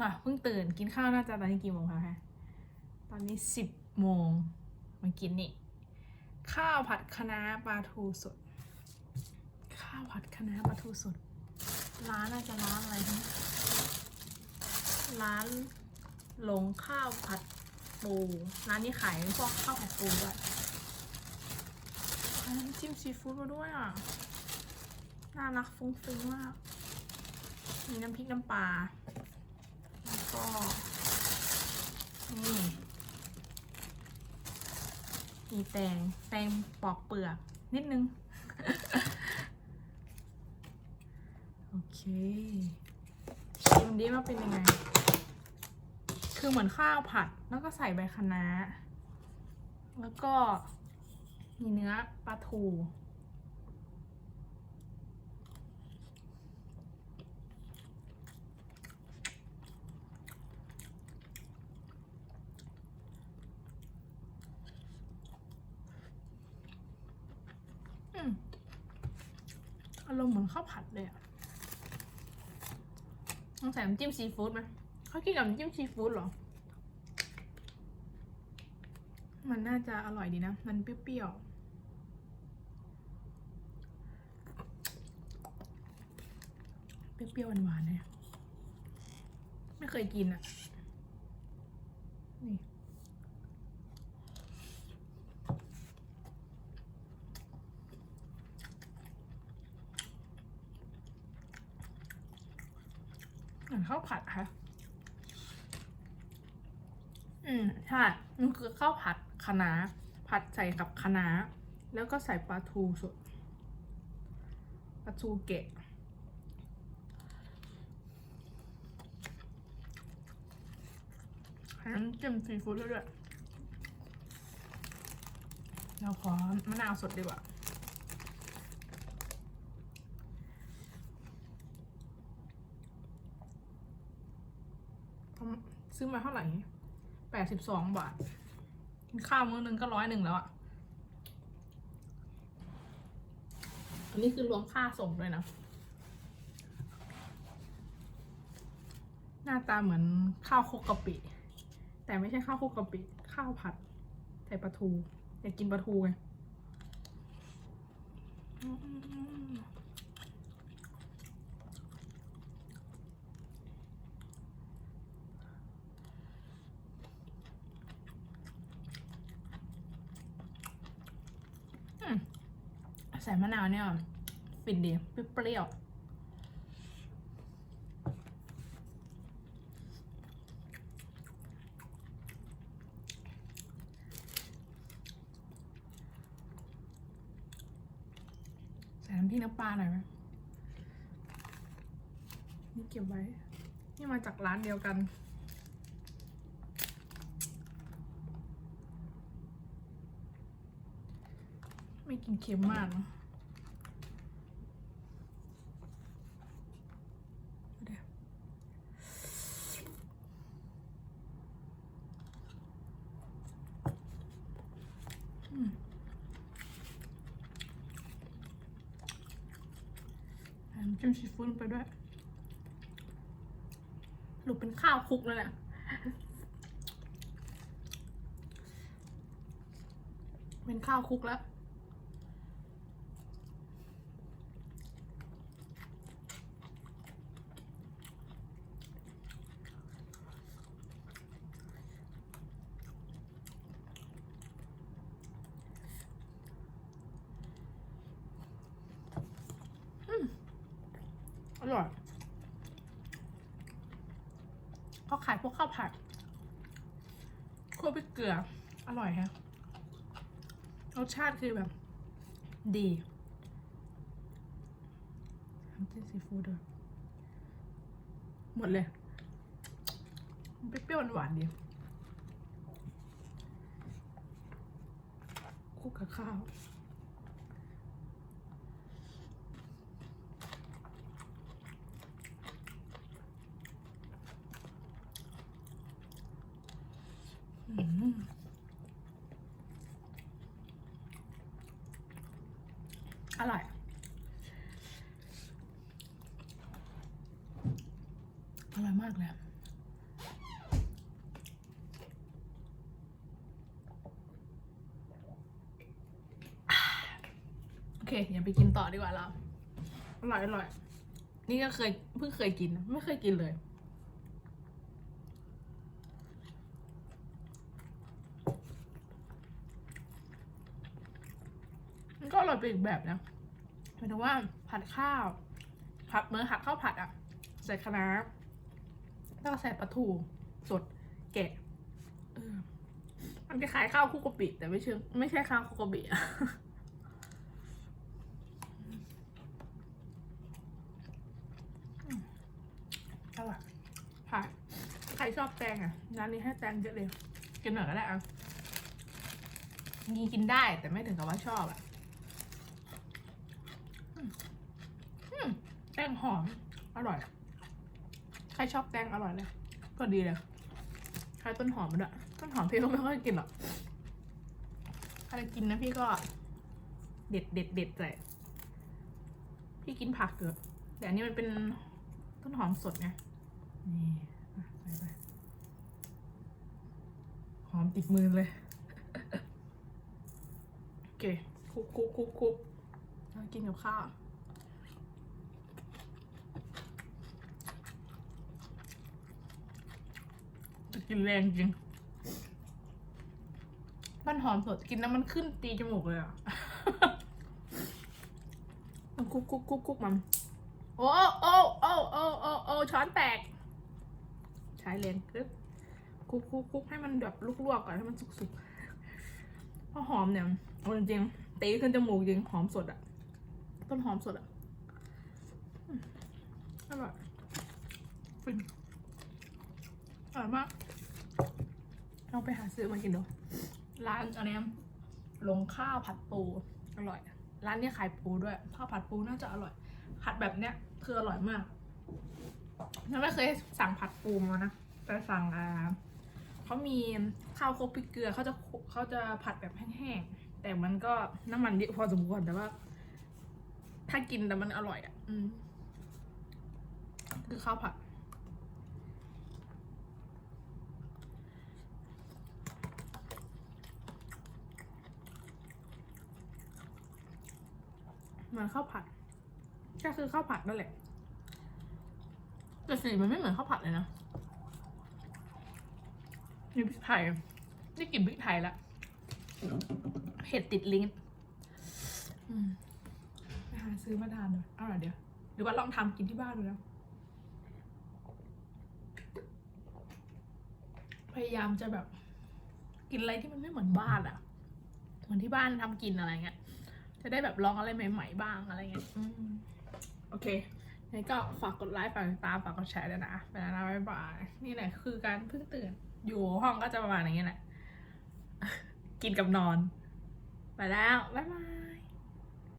ว่ะเพิ่งตื่นกินข้าวน่าจะตอนนี้กี่โมงคะคะตอนนี้สิบโมงมากินนี่ข้าวผัดคะน้าปลาทูสด ข้าวผัดคะน้าปลาทูสด ร้านน่าจะร้านอะไรนะร้านหลงข้าวผัดปูร้านนี้ขายพวกข้าวผัดปูด้วยน้ำจิ้มซีฟู้ดมาด้วยอะน่ารักฟุ้งฟิ้งมากมีน้ำพริกน้ำปลา ก็นี่มีแตงแตงปอกเปลือกนิดนึง โอเค ชิมดิว่าเป็นยังไง คือเหมือนข้าวผัดแล้วก็ใส่ใบคะน้า แล้วก็มีเนื้อปลาทู อืม อารมณ์เหมือนข้าวผัดเลยอะต้องใส่น้ำจิ้มซีฟู้ดไหมเขากินกับน้ำจิ้มซีฟู้ดเหรอ มันน่าจะอร่อยดีนะ มันเปรี้ยวๆเปรี้ยวๆหวานๆเลยไม่เคยกินอะ นี่ เหมือน ข้าวผัดค่ะ อืมใช่มันคือข้าวผัดคะน้าผัดใส่กับคะน้าแล้วก็ใส่ปลาทูสดปลาทูเกะให้น้ำจิ้มซีฟู้ดด้วยเราขอมะนาวสดดีกว่า ซื้อมาเท่าไหร่แปดสิบสองบาท กินข้าวมื้อหนึงก็ร้อยหนึ่งแล้วอะอันนี้คือรวมค่าส่งด้วยนะ หน้าตาเหมือนข้าวคุกกะปิ แต่ไม่ใช่ข้าวคุกกะปิ ข้าวผัด ใส่ปลาทู อยากกินปลาทูไงอืม ใส่มะนาวเนี่ยฟินดีเปรี้ยวใส่น้ำพริกน้ำปลาหน่อยไหมนี่เก็บไว้ นี่มาจากร้านเดียวกันไม่กินเค็มมากเนอะเดี๋ยวอืม ใส่น้ำ จิ้มซีฟู้ดไปด้วยหรือเป็นข้าวคลุกเลยแหละเป็นข้าวคลุกแล้ว อร่อยเขายพวกข้าวผัดคั่วพริกเกลือ อร่อยฮะรสชาติคือแบบ ดีน้ำจิ้มซีฟู้ดด้วยหมดเลยเปรี้ยวหวานดีคลุกกับข้าว อร่อย อร่อยมากเลยโอเคอย่าไปกินต่อดีกว่าเรา อร่อยอร่อย นี่ก็เคยเพิ่งเคยกิน ไม่เคยกินเลย ร่อยไปอีกแบบนะหมายถึงว่าผัดข้าวผัดเมื่อนผัดข้าวผัดอะ ใส่คะน้าแล้วก็ใส่ปลาทูสดแกะออมันคล้ายข้าวคุกกะปิแต่ไม่เชื่อไม่ใช่ข้าวคุกกะปิอะอืมอร่อยค่ะใครชอบแตงอะร้านนี้ให้แตงเยอะเลย กินหน่อยก็ได้อะมีกินได้แต่ไม่ถึงกับว่าชอบอะ อืมแต งหอม อร่อย ใครชอบแตงอร่อยเลย ก็ดีเลย ใครต้นหอมมันด้วยต้นหอมพี่ก็ไม่ค่อยกินหรอกใครกินนะพี่ก็ เด็ดเด็ดเด็ดใส่พี่กินผักเถอะแต่อันนี้มันเป็นต้นหอมสดไง นี่อะใส่ไปหอมติดมือเลย โอเคคุกคุกคุกคุกกินกับข้าว กินแรงจริง มันหอมสดกินแล้วมันขึ้นตีจมูกเลยอะ มันคุกคุกคุกคุกมัน โอ้โอ้โอ้โอ้โอ้โอ้ช้อนแตก ใช้แรงกึ๊บคุกคุกคุกให้มันแบบลวกๆก่อนให้มันสุกๆเพราะหอมเนี่ยเอาจริงๆตีขึ้นจมูกจริงหอมสดอะ ต้นหอมสดอะอืมอร่อยฟินอร่อยมาก ลองไปหาซื้อมากินดู ร้านอันเนี้ยลงข้าวผัดปูอร่อย ร้านเนี้ยขายปูด้วยข้าวผัดปูน่าจะอร่อย ผัดแบบเนี้ยคืออร่อยมากยังไม่เคยสั่งผัดปูมานะ แต่สั่งอ่าเขามีข้าวโคกพริกเกลือเขาจะเขาจะผัดแบบแห้งๆ แต่มันก็น้ำมันเยอะพอสมควรแต่ว่า ถ้ากินแต่มันอร่อยอะ อืม คือข้าวผัด เหมือนข้าวผัด ก็คือข้าวผัดนั่นแหละ แต่สีมันไม่เหมือนข้าวผัดเลยนะนี่พริกไทยได้กลิ่นพริกไทยละเผ็ดติดลิ้นไปหาซื้อมาทานดูอร่อยเดี๋ยว หรือว่าลองทำกินที่บ้านดูนะพยายามจะแบบ กินอะไรที่มันไม่เหมือนบ้านอะเหมือนที่บ้านทำกินอะไรเงี้ย จะได้แบบลองอะไรใหม่ๆบ้างอะไรเงี้ยอืมโอเคงั้นก็ฝากกดไลค์ฝากติดตามฝากกดแชร์ด้วยนะไปแล้วนะบ๊ายบายนี่แหละคือการเพิ่งตื่น อยู่ห้องก็จะประมาณอย่างเงี้ยแหละกินกับนอน ไปแล้ว บ๊ายบาย